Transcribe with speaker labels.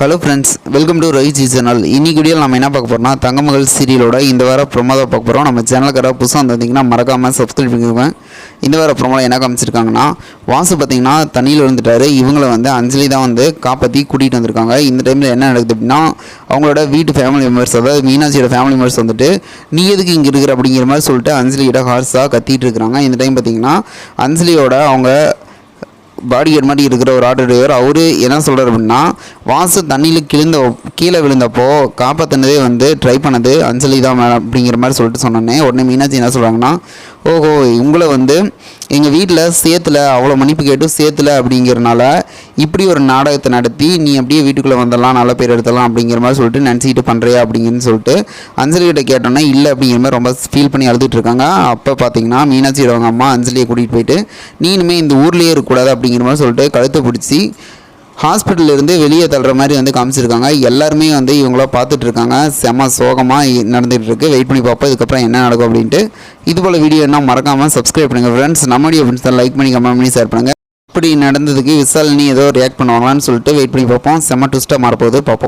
Speaker 1: Hello friends welcome to rice channel இன்னைக்கு video நம்ம என்ன பார்க்க போகிறோம்னா தங்கமகள் சீரியலோட இந்த வார ப்ரொமோதை பார்க்க போகிறோம் நம்ம சேனலுக்கு புதுசாக வந்திருந்தீங்கன்னா மறக்காமல் சப்ஸ்கிரைப் பண்ணிக்கோங்க. இந்த வார ப்ரொமோவில் என்ன காமிச்சிருக்காங்கன்னா வாசு பார்த்தீங்கன்னா தண்ணியில் விழுந்துட்டாரு. இவங்களை வந்து அஞ்சலி தான் வந்து காப்பாற்றி கூட்டிகிட்டு வந்திருக்காங்க. இந்த டைமில் என்ன நடக்குது அப்படின்னா அவங்களோட வீட்டு ஃபேமிலி மெம்பர்ஸ் அதாவது மீனாட்சியோட ஃபேமிலி மெம்பர்ஸ் வந்துட்டு நீ எதுக்கு இங்கே இருக்கிற? அப்படிங்கிற மாதிரி சொல்லிட்டு அஞ்சலியோட ஹார்ஸாக கத்திட்டு இருக்கிறாங்க. இந்த டைம் பார்த்தீங்கன்னா அஞ்சலியோட அவங்க பாடிகார்டு மாதிரி இருக்கிற ஒரு ஆட்டோ டிரைவர் அவர் என்ன சொல்கிறார் அப்படின்னா வாசு தண்ணியில் கிழிந்த கீழே விழுந்தப்போ காப்பாற்றினதே வந்து ட்ரை பண்ணது அஞ்சலி தான் மேடம் அப்படிங்கிற மாதிரி சொல்லிட்டு சொன்னோன்னே உடனே மீனாட்சி என்ன சொல்கிறாங்கன்னா ஓஹோ உங்களை வந்து எங்கள் வீட்டில் சேத்துல அவ்வளோ மன்னிப்பு கேட்டு சேத்துல அப்படிங்கிறனால இப்படி ஒரு நாடகத்தை நடத்தி நீ அப்படியே வீட்டுக்குள்ளே வந்துடலாம் நல்ல பேர் எடுத்துடலாம் அப்படிங்கிற மாதிரி சொல்லிட்டு நினச்சிக்கிட்டு பண்ணுறியா அப்படிங்கன்னு சொல்லிட்டு அஞ்சலி கிட்ட இல்லை அப்படிங்கிற மாதிரி ரொம்ப ஃபீல் பண்ணி அழுதுட்டு இருக்காங்க. அப்போ பார்த்தீங்கன்னா மீனாட்சியோட அவங்க அம்மா அஞ்சலியை கூட்டிகிட்டு போயிட்டு நீனுமே இந்த ஊர்லேயே இருக்கக்கூடாது அப்படிங்கிற மாதிரி சொல்லிட்டு கழுத்தை பிடிச்சி ஹாஸ்பிட்டல்லேருந்து வெளியே தள்ளுற மாதிரி வந்து காமிச்சிருக்காங்க. எல்லாருமே வந்து இவங்கள பார்த்துட்டு இருக்காங்க. செம சோகமாக நடந்துகிட்டு இருக்குது வெயிட் பண்ணி பார்ப்போம் இதுக்கப்புறம் என்ன நடக்கும் அப்படின்ட்டு. இது போல் வீடியோ என்ன மறக்காமல் சப்ஸ்கிரைப் பண்ணுங்கள் ஃப்ரெண்ட்ஸ் நம்மளுடைய ஃப்ரெண்ட்ஸ் லைக் பண்ணி கமெண்ட் பண்ணி ஷேர் பண்ணுங்கள் இப்படி நடந்ததுக்கு விசாலினி ஏதோ ரியாக்ட் பண்ணுவாங்களான்னு சொல்லிட்டு வெயிட் பண்ணி பார்ப்போம். செம்ம ட்விஸ்ட்டாக மாறப்போகுது பார்ப்போம்.